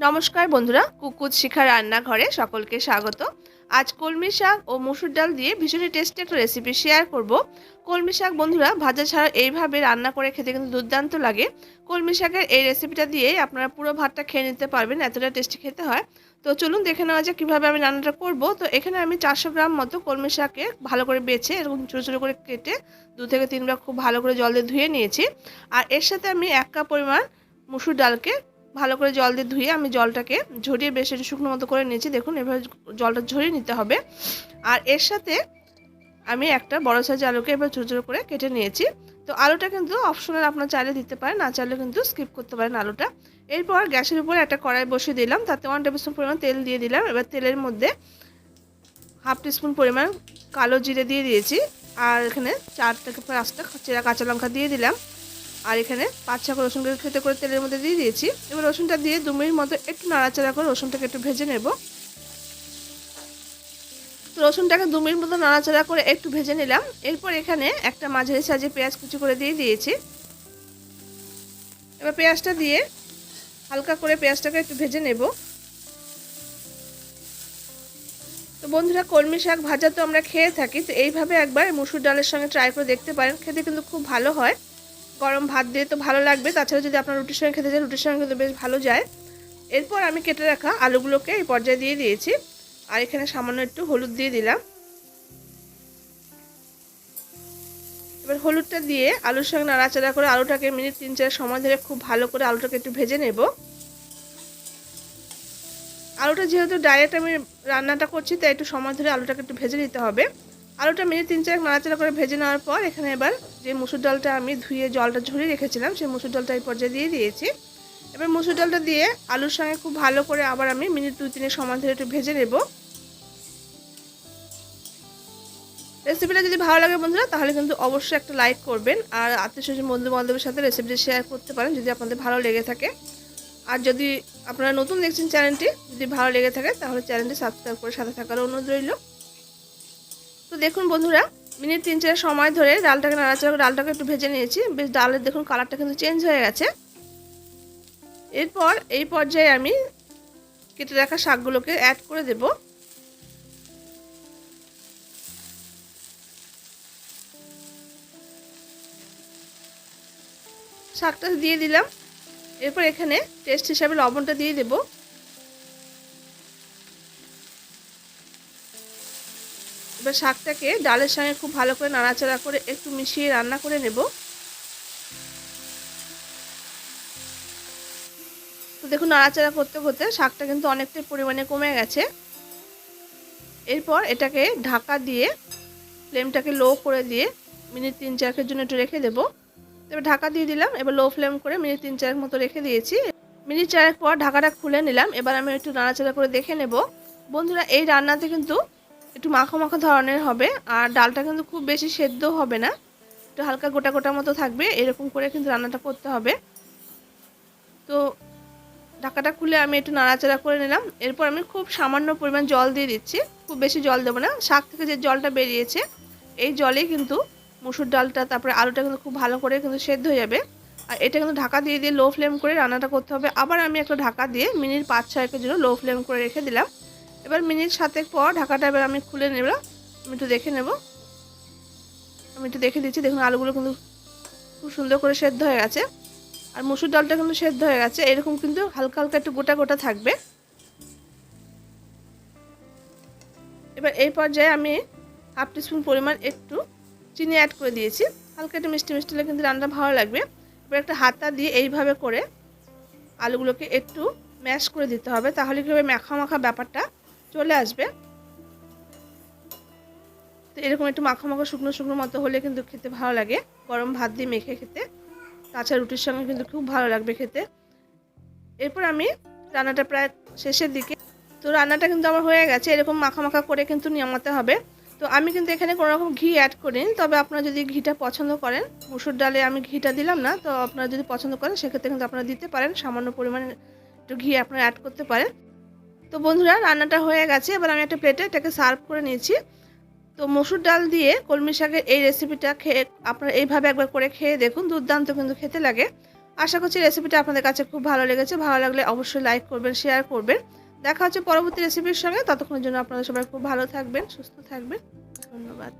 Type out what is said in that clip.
নমস্কার বন্ধুরা কুকুত শিখা রান্নাঘরে সকলকে স্বাগত। আজ কলমি শাক ও মুসুর ডাল দিয়ে ভীষণই টেস্টি একটা রেসিপি শেয়ার করব। কলমি শাক বন্ধুরা, ভাজা ছাড়া এইভাবে রান্না করে খেতে কিন্তু দুর্দান্ত লাগে। কলমি শাকের এই রেসিপিটা দিয়ে আপনারা পুরো ভাতটা খেয়ে নিতে পারবেন, এতটা টেস্টি খেতে হয়। তো চলুন দেখে নেওয়া যাক কীভাবে আমি রান্নাটা করব। তো এখানে আমি চারশো গ্রাম মতো কলমি শাকে ভালো করে বেছে, এরকম ছোটো ছোটো করে কেটে দু থেকে তিনবার খুব ভালো করে জল দিয়ে ধুয়ে নিয়েছি। আর এর সাথে আমি এক কাপ পরিমাণ মুসুর ডালকে ভালো করে জল দিয়ে ধুয়ে আমি জলটাকে ঝরিয়ে বেশ একটু শুকনো মতো করে নিয়েছি। দেখুন, এভাবে জলটা ঝরিয়ে নিতে হবে। আর এর সাথে আমি একটা বড় সাইজ আলুকে এবার ছোটো ছোটো করে কেটে নিয়েছি। তো আলুটা কিন্তু অপশনাল আপনার চাইলে দিতে পারেন, না চাইলে কিন্তু স্কিপ করতে পারেন আলুটা। এরপর গ্যাসের উপরে একটা কড়াই বসিয়ে দিলাম। তাতে ওয়ান টেবিল স্পুন পরিমাণ তেল দিয়ে দিলাম। এবার তেলের মধ্যে হাফ টিস্পুন পরিমাণ কালো জিরে দিয়ে দিয়েছি। আর এখানে চার থেকে পাঁচটা চেরা কাঁচা লঙ্কা দিয়ে দিলাম। আর এখানে পাঁচ ছক রসুনকে খেতে করে তেলের মধ্যে দিয়ে দিয়েছি। এবার রসুনটা দিয়ে দু মিনিট মতো একটু নাড়াচাড়া করে রসুনটাকে একটু ভেজে নেব। রসুনটাকে দু মিনিট মতো নাড়াচাড়া করে একটু ভেজে নিলাম। এরপর এখানে একটা মাঝারি সাজে পেঁয়াজ কুচি করে দিয়ে দিয়েছি। এবার পেঁয়াজটা দিয়ে হালকা করে পেঁয়াজটাকে একটু ভেজে নেব। তো বন্ধুরা, কলমি শাক ভাজা তো আমরা খেয়ে থাকি, তো এইভাবে একবার মুসুর ডালের সঙ্গে ট্রাই করে দেখতে পারেন। খেতে কিন্তু খুব ভালো হয়। গরম ভাত দিয়ে তো ভালো লাগবে তাছাড়া যদি আপনার রুটির সঙ্গে খেতে চান, রুটির সঙ্গে কিন্তু বেশ ভালো যায়। এরপর আমি কেটে রাখা আলুগুলোকে এই পর্যায়ে দিয়ে দিয়েছি। আর এখানে সামান্য একটু হলুদ দিয়ে দিলাম। এবার হলুদটা দিয়ে আলুর সঙ্গে নাড়াচাড়া করে আলুটাকে মিনিট তিন চার সময় ধরে খুব ভালো করে আলুটাকে একটু ভেজে নেব। আলুটা যেহেতু ডাইরেক্ট আমি রান্নাটা করছি, তাই একটু সময় ধরে আলুটাকে একটু ভেজে নিতে হবে। আলুটা মিনিট তিন চার নাড়াচাড়া করে ভেজে নেওয়ার পর এখানে এবার যে মুসুর ডালটা আমি ধুয়ে জলটা ঝরিয়ে রেখেছিলাম, সেই মুসুর ডালটা এই পর্যায়ে দিয়ে দিয়েছি। এবার মুসুর ডালটা দিয়ে আলুর সঙ্গে খুব ভালো করে আবার আমি মিনিট দুই তিনের সমান ধরে একটু ভেজে নেব। রেসিপিটা যদি ভালো লাগে বন্ধুরা, তাহলে কিন্তু অবশ্যই একটা লাইক করবেন আর আত্মীয় স্বজন বন্ধু বান্ধবের সাথে রেসিপিটা শেয়ার করতে পারেন যদি আপনাদের ভালো লেগে থাকে। আর যদি আপনারা নতুন দেখছেন চ্যানেলটি, যদি ভালো লেগে থাকে, তাহলে চ্যানেলটি সাবস্ক্রাইব করে সাথে থাকার অনুরোধ রইল। তো দেখুন বন্ধুরা, মিনিট তিন চার সময় ধরে ডালটাকে নাড়াচাড়া ডালটাকে একটু ভেজে নিয়েছি। বেশ ডালের দেখুন কালারটা কিন্তু চেঞ্জ হয়ে গেছে। এরপর এই পর্যায়ে আমি কেটে রাখা শাকগুলোকে অ্যাড করে দেব। শাকটা দিয়ে দিলাম। এরপর এখানে টেস্ট হিসাবে লবণটা দিয়ে দেবো। এবার শাকটাকে ডালের সঙ্গে খুব ভালো করে নাড়াচাড়া করে একটু মিশিয়ে রান্না করে নেব। তো দেখুন, নাড়াচাড়া করতে করতে শাকটা কিন্তু অনেকটাই পরিমাণে কমে গেছে। এরপর এটাকে ঢাকা দিয়ে ফ্লেমটাকে লো করে দিয়ে মিনিট তিন চারেকের জন্য একটু রেখে দেবো। এবার ঢাকা দিয়ে দিলাম, এবার লো ফ্লেম করে মিনিট তিন চারেক মতো রেখে দিয়েছি। মিনিট চারেক পর ঢাকাটা খুলে নিলাম, এবার আমি একটু নাড়াচাড়া করে দেখে নেব। বন্ধুরা, এই রান্নাতে কিন্তু একটু মাখো মাখো ধরনের হবে। আর ডালটা কিন্তু খুব বেশি সেদ্ধ হবে না। একটু হালকা গোটা গোটা মতো থাকবে। এরকম করে কিন্তু রান্নাটা করতে হবে। তো ঢাকাটা খুলে আমি একটু নাড়াচাড়া করে নিলাম। এরপর আমি খুব সামান্য পরিমাণ জল দিয়ে দিচ্ছি। খুব বেশি জল দেবো না। শাক থেকে যে জলটা বেরিয়েছে, এই জলেই কিন্তু মুসুর ডালটা, তারপরে আলুটা কিন্তু খুব ভালো করে কিন্তু সেদ্ধ হয়ে যাবে। আর এটা কিন্তু ঢাকা দিয়ে দিয়ে লো ফ্লেম করে রান্নাটা করতে হবে। আবার আমি একটা ঢাকা দিয়ে মিনিট পাঁচ ছয়েকের জন্য লো ফ্লেম করে রেখে দিলাম। এবার মিনিট সাতেক পর ঢাকাটা এবার আমি খুলে নেব। আমি একটু দেখে নেব। আমি একটু দেখে দিচ্ছি। দেখুন, আলুগুলো কিন্তু খুব সুন্দর করে সেদ্ধ হয়ে গেছে। আর মুসুর ডালটা কিন্তু সেদ্ধ হয়ে গেছে। এরকম কিন্তু হালকা হালকা একটু গোটা গোটা থাকবে। এবার এই পর্যায়ে আমি হাফ টিস্পুন পরিমাণ একটু চিনি অ্যাড করে দিয়েছি। হালকা একটু মিষ্টি মিষ্টি হলে কিন্তু রান্না ভালো লাগবে। এবার একটা হাতা দিয়ে এইভাবে করে আলুগুলোকে একটু ম্যাশ করে দিতে হবে। তাহলে কীভাবে মাখা মাখা ব্যাপারটা চলে আসবে। তো এরকম একটু মাখা মাখা শুকনো শুকনো মতো হলে কিন্তু খেতে ভালো লাগে। গরম ভাত দিয়ে মেখে খেতে। তাছাড়া রুটির সঙ্গে কিন্তু খুব ভালো লাগবে খেতে। এরপর আমি রান্নাটা প্রায় শেষের দিকে। তো রান্নাটা কিন্তু আমার হয়ে গেছে। এরকম মাখা মাখা করে কিন্তু নামাতে হবে। তো আমি কিন্তু এখানে কোনো রকম ঘি অ্যাড করিনি। তবে আপনারা যদি ঘিটা পছন্দ করেন, মুসুর ডালে আমি ঘিটা দিলাম না, তো আপনারা যদি পছন্দ করেন, সেক্ষেত্রে কিন্তু আপনারা দিতে পারেন। সামান্য পরিমাণে একটু ঘি আপনারা অ্যাড করতে পারেন। তো বন্ধুরা, রান্নাটা হয়ে গেছে। এবার আমি একটা প্লেটে এটাকে সার্ভ করে নিয়েছি। তো মসুর ডাল দিয়ে কলমি শাকের এই রেসিপিটা খেয়ে আপনারা এইভাবে একবার করে খেয়ে দেখুন। দুর্দান্ত কিন্তু খেতে লাগে। আশা করছি রেসিপিটা আপনাদের কাছে খুব ভালো লেগেছে। ভালো লাগলে অবশ্যই লাইক করবেন শেয়ার করবেন। দেখা হচ্ছে পরবর্তী রেসিপির সঙ্গে। ততক্ষণের জন্য আপনাদের সবাই খুব ভালো থাকবেন, সুস্থ থাকবেন। ধন্যবাদ।